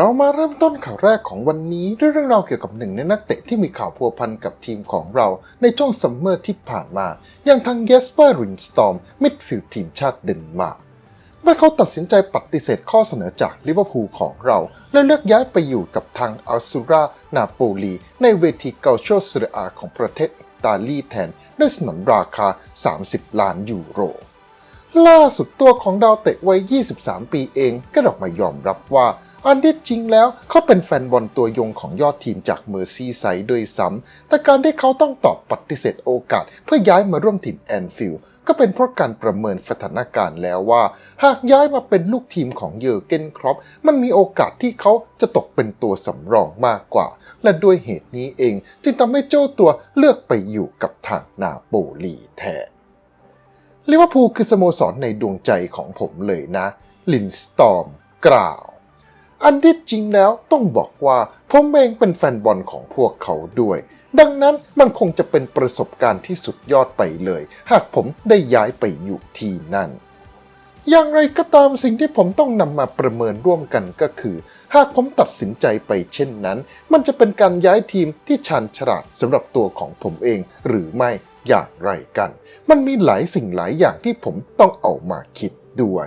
เรามาเริ่มต้นข่าวแรกของวันนี้ด้วยเรื่องราวเกี่ยวกับหนึ่งในนักเตะที่มีข่าวพัวพันกับทีมของเราในช่วงซัมเมอร์ที่ผ่านมา อย่างทางเยสเปอร์รินสตอมมิดฟิลด์ทีมชาติเดนมาร์กเมื่อเขาตัดสินใจปฏิเสธข้อเสนอจากลิเวอร์พูลของเรา และเลือกย้ายไปอยู่กับทางอัลซูรานาโปลีในเวทีเกาโชเซเรียอาของประเทศอิตาลีแทนด้วยสนนราคา 30 ล้านยูโรล่าสุดตัวของดาวเตะวัย 23 ปีเองก็ออกมายอมรับว่า อันที่จริงแล้วเขาเป็นแฟนบอลตัวยงของยอดทีมจากเมอร์ซีไซด์ด้วยซ้ำแต่การที่เขาต้องตอบปฏิเสธโอกาส เพื่อย้ายมาร่วมทีมแอนฟิลด์ก็เป็นเพราะการประเมินสถานการณ์แล้วว่า หากย้ายมาเป็นลูกทีมของเยอร์เกนครอปมันมีโอกาสที่เขาจะตกเป็นตัวสำรองมากกว่า และด้วยเหตุนี้เอง จึงทำให้เจ้าตัวเลือกไปอยู่กับทางนาโปลีแทนลิเวอร์พูลคือสโมสรในดวงใจของผมเลยนะ ลินสตอมกล่าว อันที่จริงแล้วต้องบอกว่าผมเองเป็นแฟนบอลของพวกเขาด้วย ดังนั้นมันคงจะเป็นประสบการณ์ที่สุดยอดไปเลย หากผมได้ย้ายไปอยู่ที่นั่น อย่างไรก็ตามสิ่งที่ผมต้องนำมาประเมินร่วมกันก็คือ หากผมตัดสินใจไปเช่นนั้น มันจะเป็นการย้ายทีมที่ชันฉลาดสำหรับตัวของผมเองหรือไม่อย่างไรกัน มันมีหลายสิ่งหลายอย่างที่ผมต้องเอามาคิดด้วย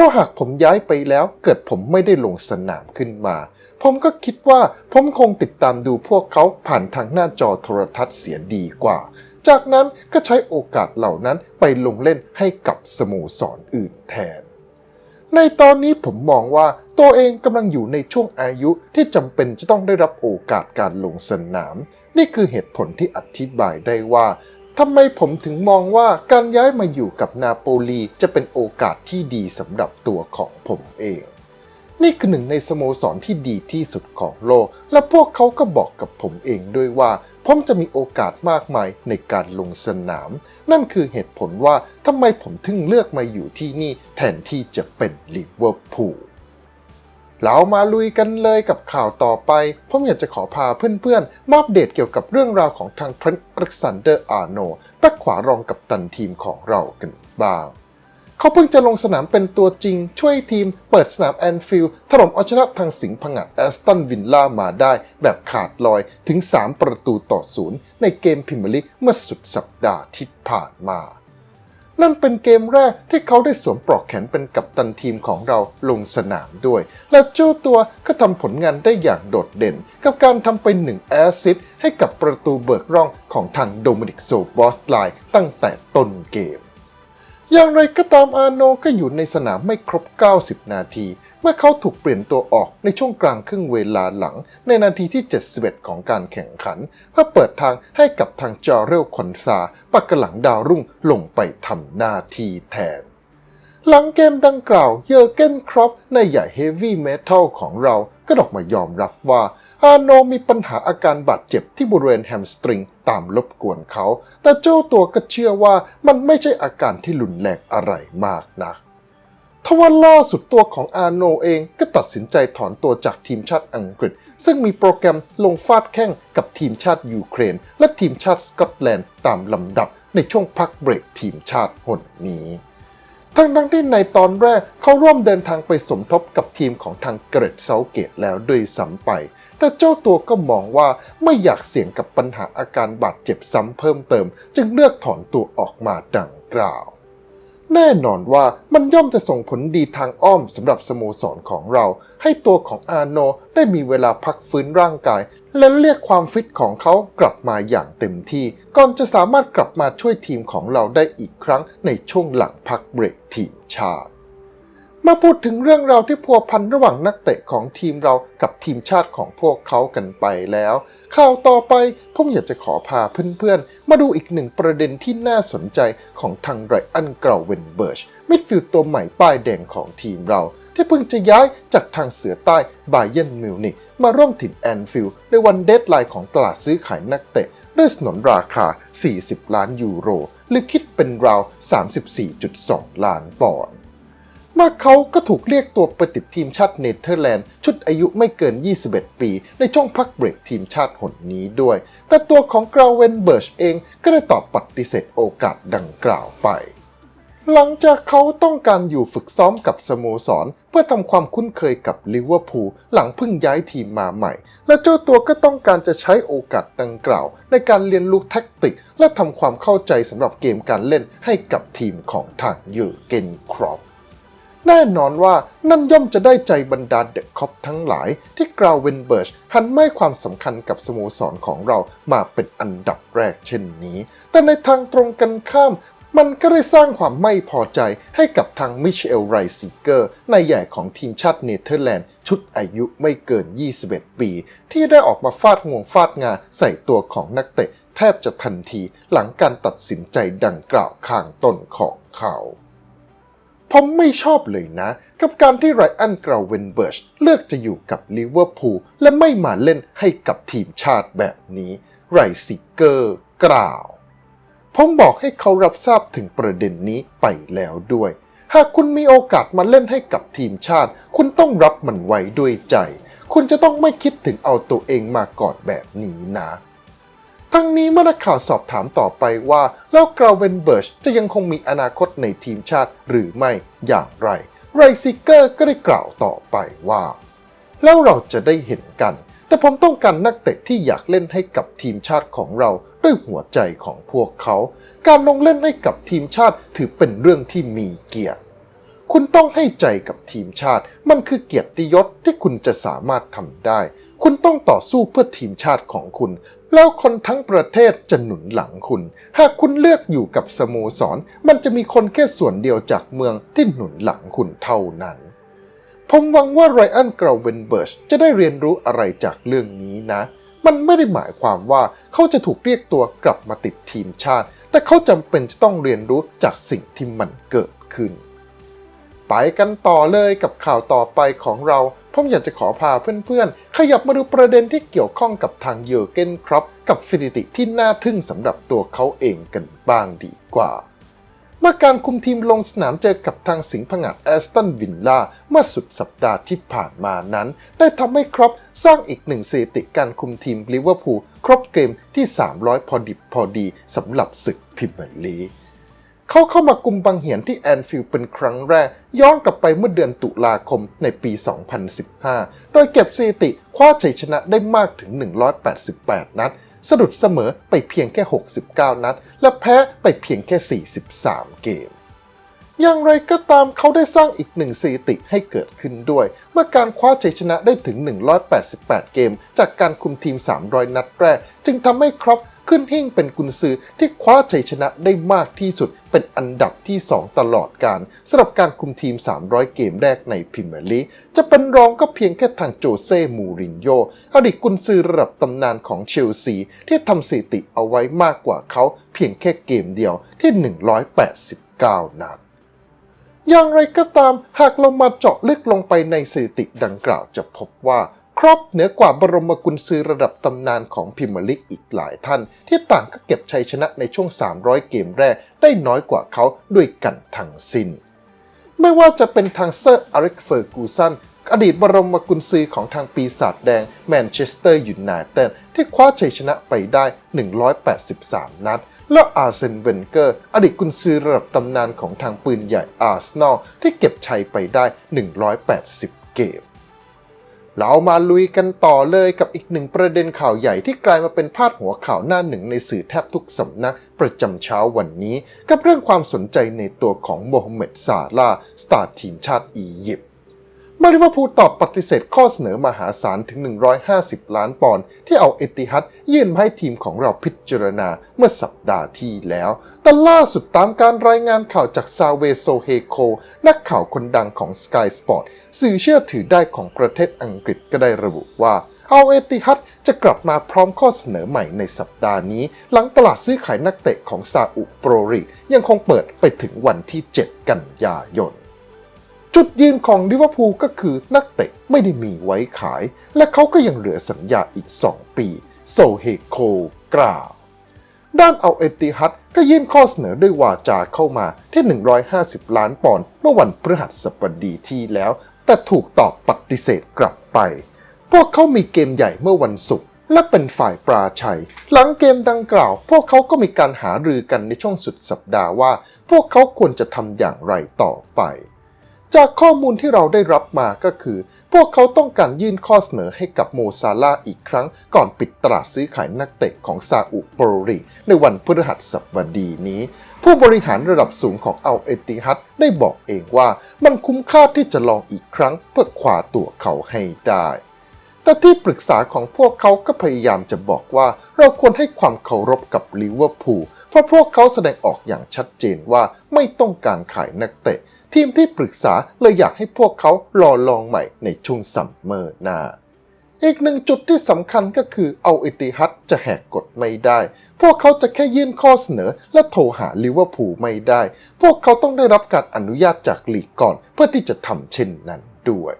ราะหากผมย้ายไปแล้ว เกิดผมไม่ได้ลงสนามขึ้นมา ผมก็คิดว่าผมคงติดตามดูพวกเขาผ่านทางหน้าจอโทรทัศน์เสียดีกว่า จากนั้นก็ใช้โอกาสเหล่านั้นไปลงเล่นให้กับสโมสรอื่นแทน ในตอนนี้ผมมองว่าตัวเองกำลังอยู่ในช่วงอายุที่จำเป็นจะต้องได้รับโอกาสการลงสนาม นี่คือเหตุผลที่อธิบายได้ว่า ทำไมผมถึงมองว่าการย้ายมาอยู่กับนาโปลีจะเป็นโอกาสที่ดีสำหรับตัวของผมเอง นี่คือหนึ่งในสโมสรที่ดีที่สุดของโลก และพวกเขาก็บอกกับผมเองด้วยว่า ผมจะมีโอกาสมากมายในการลงสนาม นั่นคือเหตุผลว่าทำไมผมถึงเลือกมาอยู่ที่นี่แทนที่จะเป็นลิเวอร์พูล เรามาลุยกันเลยกับข่าวต่อไป ผมอยากจะขอพาเพื่อนๆ มอัปเดตเกี่ยวกับเรื่องราวของทางเทรนต์อเล็กซานเดอร์อาร์โนแบ็คขวารองกับตันทีมของเรากันบ้างเขาเพิ่งจะลงสนามเป็นตัวจริง ช่วยทีมเปิดสนามแอนฟิลด์ถล่มเอาชนะทางสิงห์ผงัดแอสตันวินล่ามาได้แบบขาดลอยถึง 3 ประตูต่อศูนย์ในเกมพรีเมียร์ลีกเมื่อสุดสัปดาห์ที่ผ่านมา นั่นเป็นเกมแรกที่เขาได้สวมปลอกแขนเป็นกัปตันทีมของเราลงสนามด้วย และเจ้าตัวก็ทำผลงานได้อย่างโดดเด่น กับการทำไปหนึ่งแอสซิสต์ให้กับประตูเบิกร่องของทางโดมินิกโซบอสไลน์ตั้งแต่ต้นเกม อย่างไรก็ตามอาโนก็อยู่ในสนามไม่ครบ 90 นาที เมื่อเขาถูกเปลี่ยนตัวออกในช่วงกลางครึ่งเวลาหลัง ในนาทีที่ 71 ของการแข่งขัน เพื่อเปิดทางให้กับทางจอเรลคอนซาปักกหลังดาวรุ่งลงไปทำหน้าที่แทน หลังเกมดังกล่าวเยอร์เกนครอปในใหญ่เฮฟวี่เมทัลของเรา ก็ออกมายอมรับว่าอาโนมีปัญหาอาการบาดเจ็บที่บริเวณแฮมสตริงตามรบกวนเขา แต่เจ้าตัวก็เชื่อว่ามันไม่ใช่อาการที่รุนแรงอะไรมากนะทว่าล่าสุดตัวของอาโนเองก็ตัดสินใจถอนตัวจากทีมชาติอังกฤษ ซึ่งมีโปรแกรมลงฟาดแข้งกับทีมชาติยูเครน และทีมชาติสกอตแลนด์ตามลำดับในช่วงพักเบรกทีมชาติหนนี้ ทั้งทั้งที่ในตอนแรกเขาร่วมเดินทางไปสมทบกับทีมของทางเกรดเซาเกตแล้วด้วยซ้ำไป แต่เจ้าตัวก็มองว่าไม่อยากเสี่ยงกับปัญหาอาการบาดเจ็บซ้ำเพิ่มเติม จึงเลือกถอนตัวออกมาดังกล่าว แน่นอนว่ามันย่อมจะส่งผลดีทางอ้อมสำหรับสโมสรของเรา ให้ตัวของอาโนได้มีเวลาพักฟื้นร่างกาย และเรียกความฟิตของเขากลับมาอย่างเต็มที่ ก่อนจะสามารถกลับมาช่วยทีมของเราได้อีกครั้งในช่วงหลังพักเบรกทีมชาติ มาพูดถึงเรื่องราวที่พัวพันระหว่างนักเตะของทีมเรากับทีมชาติของพวกเขากันไปแล้ว ข่าวต่อไปผมอยากจะขอพาเพื่อนๆ มาดูอีกหนึ่งประเด็นที่น่าสนใจของทางไรอันเกราเวนเบิร์ชมิดฟิลด์ตัวใหม่ป้ายแดงของทีมเรา ที่เพิ่งจะย้ายจากทางเสือใต้บาเยนมิวนิกมาร่วมถิ่นแอนฟิลด์ในวันเดดไลน์ของตลาดซื้อขายนักเตะด้วยสนนราคา 40 ล้านยูโร หรือคิดเป็นราว 34.2 ล้านปอนด์ เมื่อเขาก็ถูกเรียกตัวไปติดทีมชาติเนเธอร์แลนด์ ชุดอายุไม่เกิน 21 ปี ในช่วงพักเบรกทีมชาติหนนี้ด้วย แต่ตัวของกราเวนเบิร์ชเองก็ได้ตอบปฏิเสธโอกาสดังกล่าวไป หลังจากเขาต้องการอยู่ฝึกซ้อมกับสโมสร เพื่อทำความคุ้นเคยกับลิเวอร์พูลหลังเพิ่งย้ายทีมมาใหม่ และเจ้าตัวก็ต้องการจะใช้โอกาสดังกล่าว ในการเรียนรู้แท็กติก และทำความเข้าใจสำหรับเกมการเล่นให้กับทีมของทางเยอร์เกนครอป แน่นอนว่านั่นย่อมจะได้ใจบรรดาเด็กคอปทั้งหลาย ที่กราวเวนเบิร์ชหันไม่ความสำคัญกับสโมสรของเรามาเป็นอันดับแรกเช่นนี้ แต่ในทางตรงกันข้ามมันก็ได้สร้างความไม่พอใจให้กับทางมิเชลไรซิเกอร์นายใหญ่ของทีมชาติเนเธอร์แลนด์ ชุดอายุไม่เกิน 21 ปี ที่ได้ออกมาฟาดงวงฟาดงาใส่ตัวของนักเตะ แทบจะทันทีหลังการตัดสินใจดังกล่าวข้างต้นของเขา ผมไม่ชอบเลยนะ กับการที่ไรอันกราวเวนเบิร์ชเลือกจะอยู่กับลิเวอร์พูลและไม่มาเล่นให้กับทีมชาติแบบนี้ไรซิเกอร์กล่าว ผมบอกให้เขารับทราบถึงประเด็นนี้ไปแล้วด้วย หากคุณมีโอกาสมาเล่นให้กับทีมชาติ คุณต้องรับมันไว้ด้วยใจ คุณจะต้องไม่คิดถึงเอาตัวเองมาก่อนแบบนี้นะ ทั้งนี้เมื่อนักข่าวสอบถามต่อไปว่าแล้วกราเวนเบิร์ชจะยังคงมีอนาคตในทีมชาติหรือไม่อย่างไร ไรซิเกอร์ก็ได้กล่าวต่อไปว่า แล้วเราจะได้เห็นกัน แต่ผมต้องการนักเตะที่อยากเล่นให้กับทีมชาติของเราด้วยหัวใจของพวกเขา การลงเล่นให้กับทีมชาติถือเป็นเรื่องที่มีเกียรติคุณต้องให้ใจกับทีมชาติ มันคือเกียรติยศที่คุณจะสามารถทำได้ คุณต้องต่อสู้เพื่อทีมชาติของคุณ แล้วคนทั้งประเทศจะหนุนหลังคุณ หากคุณเลือกอยู่กับสโมสร มันจะมีคนแค่ส่วนเดียวจากเมืองที่หนุนหลังคุณเท่านั้น ผมหวังว่าไรอันกราเวนเบิร์ชจะได้เรียนรู้อะไรจากเรื่องนี้นะ มันไม่ได้หมายความว่าเขาจะถูกเรียกตัวกลับมาติดทีมชาติ แต่เขาจำเป็นจะต้องเรียนรู้จากสิ่งที่มันเกิดขึ้น ไปกันต่อเลยกับข่าวต่อไปของเราผมอยากจะขอพาเพื่อนๆ ขยับมาดูประเด็นที่เกี่ยวข้องกับทางเยอร์เกนครับ กับฟินิติที่น่าทึ่งสำหรับตัวเขาเองกันบ้างดีกว่า เมื่อการคุมทีมลงสนามเจอกับทางสิงห์ผงัดแอสตันวินล่าเมื่อสุดสัปดาห์ที่ผ่านมานั้น ได้ทำให้ครอปสร้างอีกหนึ่งสถิติการคุมทีมลิเวอร์พูลครบเกมที่ 300 พอดิบพอดีสำหรับศึกพรีเมียร์ลีก เขาเข้ามากุมบังเหียนที่แอนฟิลด์เป็นครั้งแรก ย้อนกลับไปเมื่อเดือนตุลาคมในปี 2015 โดยเก็บสถิติคว้าชัยชนะได้มากถึง 188 นัด สะดุดเสมอไปเพียงแค่ 69 นัด และแพ้ไปเพียงแค่ 43 เกมอย่างไรก็ตามเขาได้สร้างอีกหนึ่งสถิติให้เกิดขึ้นด้วย เมื่อการคว้าชัยชนะได้ถึง 188 เกม จากการคุมทีม 300 นัดแรก จึงทำให้ครอป ขึ้นหิ่งเป็นกุนซือที่คว้าชัยชนะได้มากที่สุดเป็นอันดับที่ 2 ตลอดการสำหรับการคุมทีม 300 เกมแรกในพรีเมียร์ลีกจะเป็นรองก็เพียงแค่ทางโจเซ่ มูรินโญ่อดีตกุนซือระดับตำนานของเชลซี ที่ทำสถิติเอาไว้มากกว่าเขาเพียงแค่เกมเดียวที่ 189 นัดอย่างไรก็ตามหากเรามาเจาะลึกลงไปในสถิติดังกล่าวจะพบว่า ครอปเหนือกว่าบรมกุญซือระดับตำนานของพรีเมียร์ลีกอีกหลายท่าน ที่ต่างก็เก็บชัยชนะในช่วง 300 เกมแรกได้น้อยกว่าเขาด้วยกันทั้งสิ้น ไม่ว่าจะเป็นทางเซอร์อเล็กเฟอร์กูสันอดีตบรมกุญซือของทางปีศาจแดงแมนเชสเตอร์ยูไนเต็ดที่คว้าชัยชนะไปได้ 183 นัด และอาร์เซนเวนเกอร์ อดีตกุญซือระดับตำนานของทางปืนใหญ่อาร์เซนอลที่เก็บชัยไปได้ 180 เกม เรามาลุยกันต่อเลยกับอีกหนึ่งประเด็นข่าวใหญ่ที่กลายมาเป็นพาดหัวข่าวหน้าหนึ่งในสื่อแทบทุกสำนักประจำเช้าวันนี้ กับเรื่องความสนใจในตัวของโมฮัมเหม็ดซาลาสตาร์ทีมชาติอียิปต์ เมื่อลิเวอร์พูลตอบปฏิเสธข้อเสนอมหาศาลถึง 150 ล้านปอนด์ที่เอาเอติฮัดยื่นมาให้ทีมของเราพิจารณาเมื่อสัปดาห์ที่แล้ว แต่ล่าสุดตามการรายงานข่าวจากซาเวโซเฮโค นักข่าวคนดังของ Sky Sport สื่อเชื่อถือได้ของประเทศอังกฤษก็ได้ระบุว่าเอาเอติฮัดจะกลับมาพร้อมข้อเสนอใหม่ในสัปดาห์นี้ หลังตลาดซื้อขายนักเตะของซาอุโปรลีกยังคงเปิดไปถึงวันที่ 7 กันยายน จุดยืนของลิเวอร์พูลก็คือนักเตะไม่ได้มีไว้ขาย และเขาก็ยังเหลือสัญญาอีก 2 ปี โซเฮโคกล่าวด้านเอาเอติฮัดก็ยื่นข้อเสนอด้วยวาจาเข้ามาที่ 150 ล้านปอนด์เมื่อวันพฤหัสบดีที่แล้ว แต่ถูกตอบปฏิเสธกลับไป พวกเขามีเกมใหญ่เมื่อวันศุกร์และเป็นฝ่ายปราชัย หลังเกมดังกล่าว พวกเขาก็มีการหารือกันในช่วงสุดสัปดาห์ว่า พวกเขาควรจะทำอย่างไรต่อไป จากข้อมูลที่เราได้รับมาก็คือ พวกเขาต้องการยื่นข้อเสนอให้กับโมซาลาอีกครั้ง ก่อนปิดตลาดซื้อขายนักเตะของซาอุโปรรีในวันพฤหัสบดีนี้ ผู้บริหารระดับสูงของอัลเอติฮัดได้บอกเองว่ามันคุ้มค่าที่จะลองอีกครั้งเพื่อคว้าตัวเขาให้ได้แต่ที่ปรึกษาของพวกเขาก็พยายามจะบอกว่า เราควรให้ความเคารพกับลิเวอร์พูลเพราะพวกเขาแสดงออกอย่างชัดเจนว่าไม่ต้องการขายนักเตะ ทีมที่ปรึกษาเลยอยากให้พวกเขารอลองใหม่ในช่วงซัมเมอร์หน้า อีกหนึ่งจุดที่สำคัญก็คือเอาอิติฮัดจะแหกกฎไม่ได้ พวกเขาจะแค่ยื่นข้อเสนอ และโทรหาลิเวอร์พูลไม่ได้ พวกเขาต้องได้รับการอนุญาตจากลีกก่อน เพื่อที่จะทำเช่นนั้นด้วย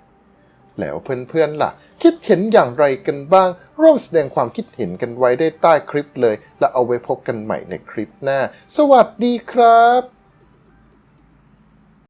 แล้วเพื่อนๆล่ะ คิดเห็นอย่างไรกันบ้าง ร่วมแสดงความคิดเห็นกันไว้ได้ใต้คลิปเลย และเอาไว้พบกันใหม่ในคลิปหน้า สวัสดีครับ